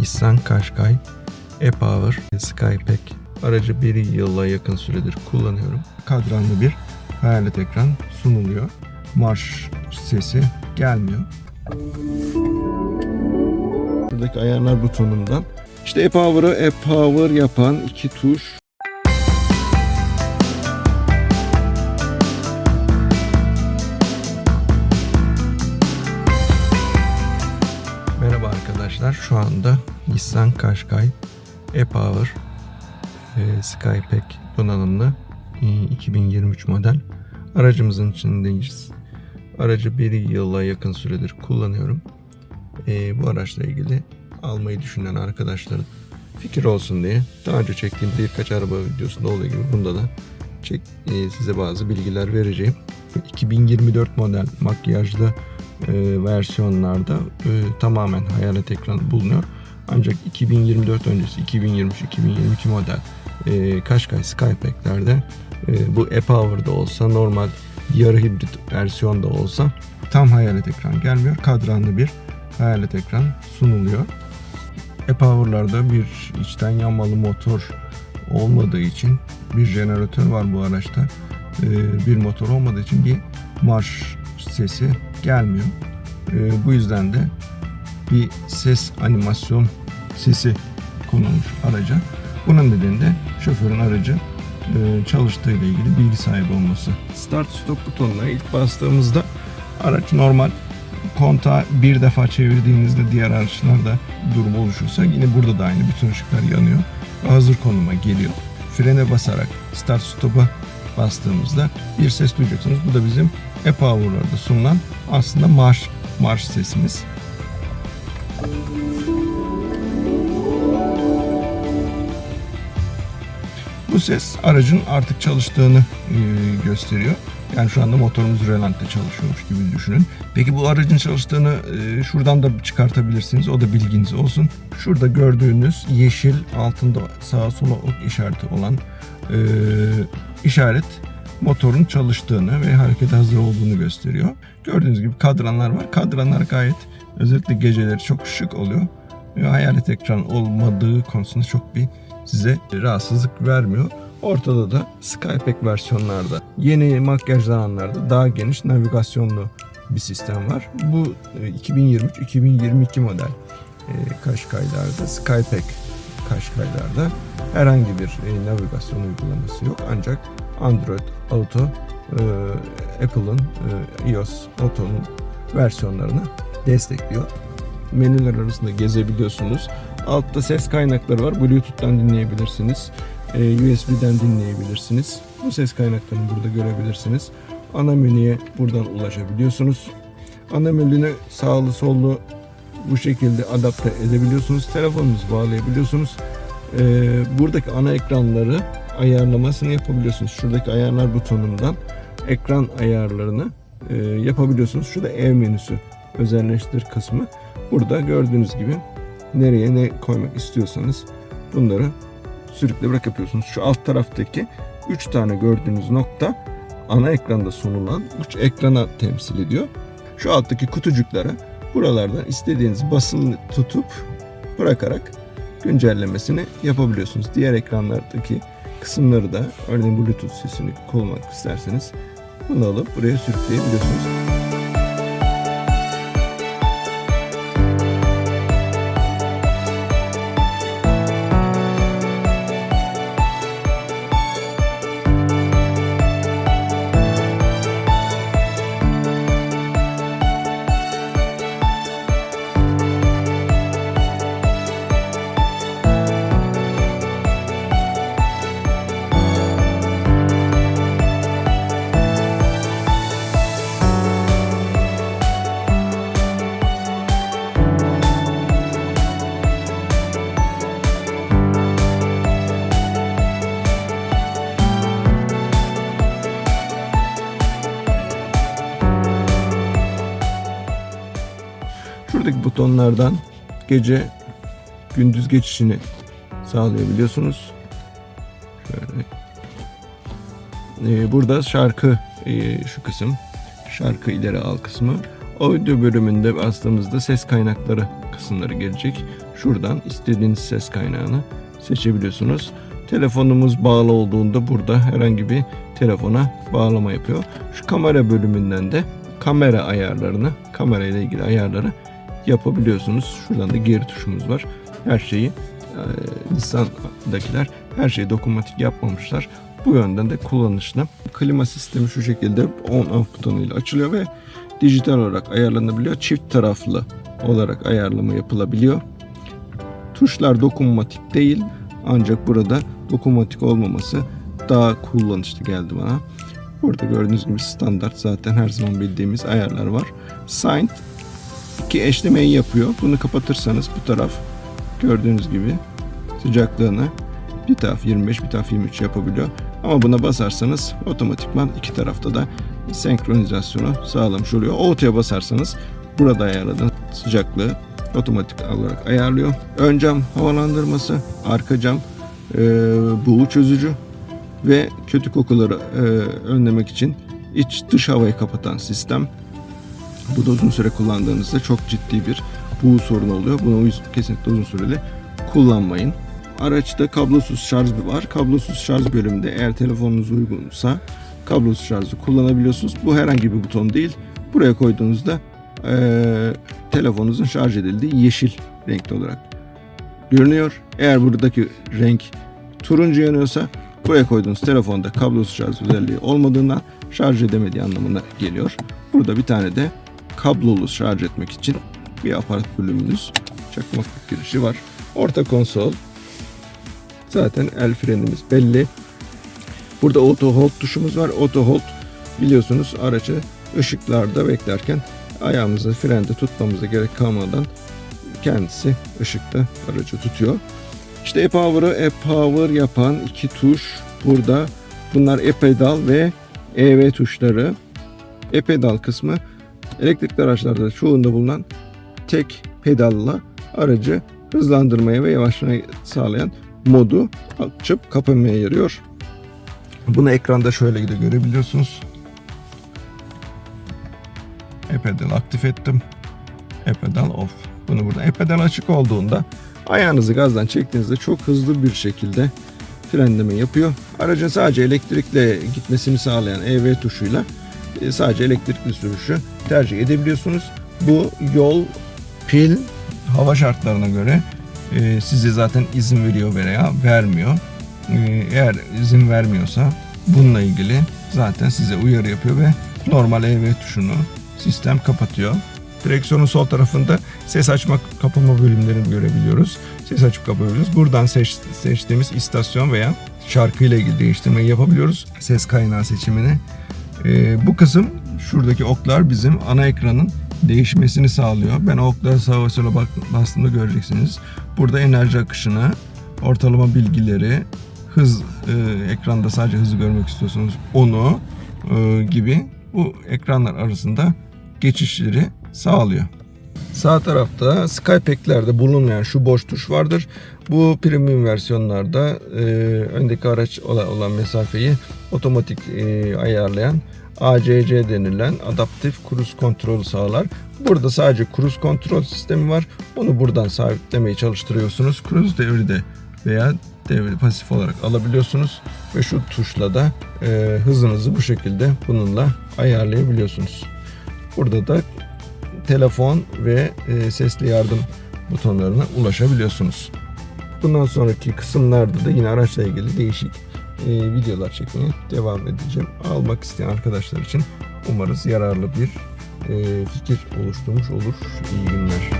Nissan Qashqai e-Power Skypack aracı bir yıla yakın süredir kullanıyorum. Kadranlı bir hayalet ekran sunuluyor. Marş sesi gelmiyor. Buradaki ayarlar butonundan işte e-Power'ı e-Power yapan iki tuş arkadaşlar. Şu anda Nissan Qashqai e-Power e, Skypack donanımlı e, 2023 model aracımızın içindeyiz. Aracı bir yıla yakın süredir kullanıyorum. E, bu araçla ilgili almayı düşünen arkadaşların fikir olsun diye daha önce çektiğim birkaç araba videosunda olduğu gibi bunda da çek, e, size bazı bilgiler vereceğim. 2024 model makyajlı e, versiyonlarda e, tamamen hayalet ekran bulunuyor. Ancak 2024 öncesi 2023-2022 model e, Qashqai Skypack'lerde e, bu e-Power'da olsa normal yarı hibrit versiyonda olsa tam hayalet ekran gelmiyor. Kadranlı bir hayalet ekran sunuluyor. E-Power'larda bir içten yanmalı motor olmadığı için bir jeneratör var bu araçta. Ee, bir motor olmadığı için bir marş sesi gelmiyor. Ee, bu yüzden de bir ses animasyon sesi konulmuş araca. Bunun nedeni de şoförün aracı e, çalıştığı ile ilgili bilgi sahibi olması. Start stop butonuna ilk bastığımızda araç normal kontağı bir defa çevirdiğinizde diğer araçlarda durum oluşursa yine burada da aynı bütün ışıklar yanıyor hazır konuma geliyor. Frene basarak start stop'a bastığımızda bir ses duyacaksınız. Bu da bizim e-Power'larda sunulan aslında marş marş sesimiz. Bu ses aracın artık çalıştığını e, gösteriyor. Yani şu anda motorumuz rölante çalışıyormuş gibi düşünün. Peki bu aracın çalıştığını e, şuradan da çıkartabilirsiniz. O da bilginiz olsun. Şurada gördüğünüz yeşil altında sağa sola ok işareti olan e, işaret motorun çalıştığını ve harekete hazır olduğunu gösteriyor. Gördüğünüz gibi kadranlar var. Kadranlar gayet özellikle geceleri çok şık oluyor. Hayalet ekran olmadığı konusunda çok bir size rahatsızlık vermiyor. Ortada da Skypack versiyonlarda yeni makyajlananlarda daha geniş navigasyonlu bir sistem var. Bu 2023-2022 model e, Qashqai'larda Skypack Qashqai'larda herhangi bir e, navigasyon uygulaması yok. Ancak Android Auto, e, Apple'ın iOS Auto'nun versiyonlarını destekliyor. Menüler arasında gezebiliyorsunuz. Altta ses kaynakları var. Bluetooth'tan dinleyebilirsiniz. E, USB'den dinleyebilirsiniz. Bu ses kaynaklarını burada görebilirsiniz. Ana menüye buradan ulaşabiliyorsunuz. Ana menüne sağlı sollu bu şekilde adapte edebiliyorsunuz. Telefonunuzu bağlayabiliyorsunuz. E, buradaki ana ekranları ayarlamasını yapabiliyorsunuz. Şuradaki ayarlar butonundan ekran ayarlarını e, yapabiliyorsunuz. Şurada ev menüsü özelleştir kısmı. Burada gördüğünüz gibi nereye ne koymak istiyorsanız bunları sürükle bırak yapıyorsunuz. Şu alt taraftaki 3 tane gördüğünüz nokta ana ekranda sunulan 3 ekrana temsil ediyor. Şu alttaki kutucuklara buralardan istediğiniz basılı tutup bırakarak güncellemesini yapabiliyorsunuz. Diğer ekranlardaki kısımları da örneğin Bluetooth sesini kullanmak isterseniz bunu alıp buraya sürükleyebiliyorsunuz. Butonlardan gece gündüz geçişini sağlayabiliyorsunuz. Şöyle. Ee, burada şarkı e, şu kısım şarkı ileri al kısmı. Audio bölümünde bastığımızda ses kaynakları kısımları gelecek. Şuradan istediğiniz ses kaynağını seçebiliyorsunuz. Telefonumuz bağlı olduğunda burada herhangi bir telefona bağlama yapıyor. Şu kamera bölümünden de kamera ayarlarını, kamera ile ilgili ayarları yapabiliyorsunuz. Şuradan da geri tuşumuz var. Her şeyi e, Nissan'dakiler her şeyi dokunmatik yapmamışlar. Bu yönden de kullanışlı. Klima sistemi şu şekilde on off butonuyla açılıyor ve dijital olarak ayarlanabiliyor. Çift taraflı olarak ayarlama yapılabiliyor. Tuşlar dokunmatik değil ancak burada dokunmatik olmaması daha kullanışlı geldi bana. Burada gördüğünüz gibi standart zaten her zaman bildiğimiz ayarlar var. Signed ki eşlemeyi yapıyor. Bunu kapatırsanız bu taraf gördüğünüz gibi sıcaklığını bir taraf 25 bir taraf 23 yapabiliyor. Ama buna basarsanız otomatikman iki tarafta da senkronizasyonu sağlamış oluyor. Auto'ya basarsanız burada ayarladığınız sıcaklığı otomatik olarak ayarlıyor. Ön cam havalandırması, arka cam e, buğu çözücü ve kötü kokuları e, önlemek için iç dış havayı kapatan sistem. Bu da uzun süre kullandığınızda çok ciddi bir buğu sorunu oluyor. Bunu kesinlikle uzun süreli kullanmayın. Araçta kablosuz şarj var. Kablosuz şarj bölümünde eğer telefonunuz uygunsa kablosuz şarjı kullanabiliyorsunuz. Bu herhangi bir buton değil. Buraya koyduğunuzda eee telefonunuzun şarj edildiği yeşil renkli olarak görünüyor. Eğer buradaki renk turuncu yanıyorsa buraya koyduğunuz telefonda kablosuz şarj özelliği olmadığından şarj edemediği anlamına geliyor. Burada bir tane de kablolu şarj etmek için bir aparat bölümünüz çakmaklık girişi var. Orta konsol. Zaten el frenimiz belli. Burada auto hold tuşumuz var. Auto hold biliyorsunuz aracı ışıklarda beklerken ayağımızı frende tutmamıza gerek kalmadan kendisi ışıkta aracı tutuyor. İşte e-power'ı e-power yapan iki tuş burada. Bunlar e-pedal ve EV tuşları. E-pedal kısmı elektrikli araçlarda çoğunda bulunan tek pedalla aracı hızlandırmaya ve yavaşlamayı sağlayan modu açıp kapamaya yarıyor. Bunu ekranda şöyle de görebiliyorsunuz. E-pedal aktif ettim. E-pedal off. Bunu burada e-pedal açık olduğunda ayağınızı gazdan çektiğinizde çok hızlı bir şekilde frenleme yapıyor. Aracın sadece elektrikle gitmesini sağlayan EV tuşuyla e, sadece elektrikli sürüşü tercih edebiliyorsunuz. Bu yol, pil, hava şartlarına göre e, size zaten izin veriyor veya vermiyor. E, eğer izin vermiyorsa bununla ilgili zaten size uyarı yapıyor ve normal EV tuşunu sistem kapatıyor. Direksiyonun sol tarafında ses açma kapama bölümlerini görebiliyoruz. Ses açıp kapatabiliyoruz. Buradan seç, seçtiğimiz istasyon veya şarkı ile ilgili değiştirmeyi yapabiliyoruz. Ses kaynağı seçimini. Ee, bu kısım şuradaki oklar bizim ana ekranın değişmesini sağlıyor. Ben oklara sağa ve sola bastığımda göreceksiniz. Burada enerji akışını, ortalama bilgileri, hız e, ekranda sadece hızı görmek istiyorsanız onu e, gibi bu ekranlar arasında geçişleri sağlıyor. Sağ tarafta Skypack'lerde bulunmayan şu boş tuş vardır. Bu premium versiyonlarda e, öndeki araç olan, mesafeyi otomatik e, ayarlayan ACC denilen adaptif cruise kontrolü sağlar. Burada sadece cruise kontrol sistemi var. Onu buradan sabitlemeyi çalıştırıyorsunuz. Cruise devri de veya devri pasif olarak alabiliyorsunuz ve şu tuşla da e, hızınızı bu şekilde bununla ayarlayabiliyorsunuz. Burada da telefon ve e, sesli yardım butonlarına ulaşabiliyorsunuz. Bundan sonraki kısımlarda da yine araçla ilgili değişik e, videolar çekmeye devam edeceğim. Almak isteyen arkadaşlar için umarız yararlı bir e, fikir oluşturmuş olur. İyi günler.